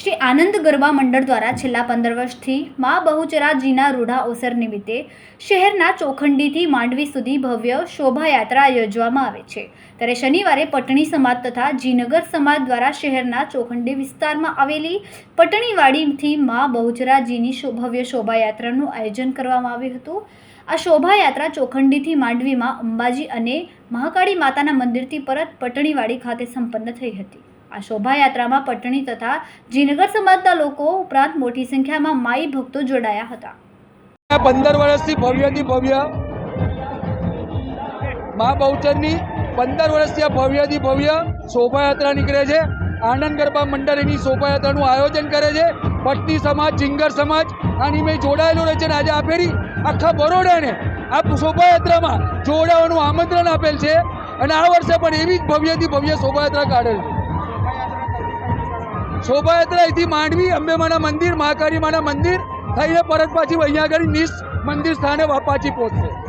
શ્રી આનંદ ગરબા મંડળ દ્વારા છેલ્લા પંદર વર્ષથી મા બહુચરાજીના રૂઢા અવસર નિમિત્તે શહેરના ચોખંડીથી માંડવી સુધી ભવ્ય શોભાયાત્રા યોજવામાં આવે છે. ત્યારે શનિવારે પટણી સમાજ તથા જીનગર સમાજ દ્વારા શહેરના ચોખંડી વિસ્તારમાં આવેલી પટણીવાડીથી મા બહુચરાજીની ભવ્ય શોભાયાત્રાનું આયોજન કરવામાં આવ્યું હતું. આ શોભાયાત્રા ચોખંડીથી માંડવીમાં અંબાજી અને મહાકાળી માતાના મંદિરથી પરત પટણીવાડી ખાતે સંપન્ન થઈ હતી. આ શોભાયાત્રામાં પટણી તથા જીનગર સમાજના લોકો ઉપરાંત મોટી સંખ્યામાં માઈ ભક્તો જોડાયા હતા. પંદર વર્ષથી ભવ્યથી ભવ્ય મા બહુચરની પંદર વર્ષથી આ ભવ્યથી ભવ્ય શોભાયાત્રા નીકળે છે. આનંદ ગરબા મંડળ એની શોભાયાત્રાનું આયોજન કરે છે. પટની સમાજ, જિંગર સમાજ, આની મેં જોડાયેલું રહે છે આજે આ ફેરી આખા બરોડાને આ શોભાયાત્રામાં જોડાવાનું આમંત્રણ આપેલ છે. અને આ વર્ષે પણ એવી જ ભવ્યથી ભવ્ય શોભાયાત્રા કાઢેલ છે. શોભાયાત્રા અહીંથી માંડવી અંબેમાના મંદિર, મહાકાળી માના મંદિર, થઈને પરત પાછી અહીંયા આગળ નિશ મંદિર સ્થાને પાછી પહોંચશે.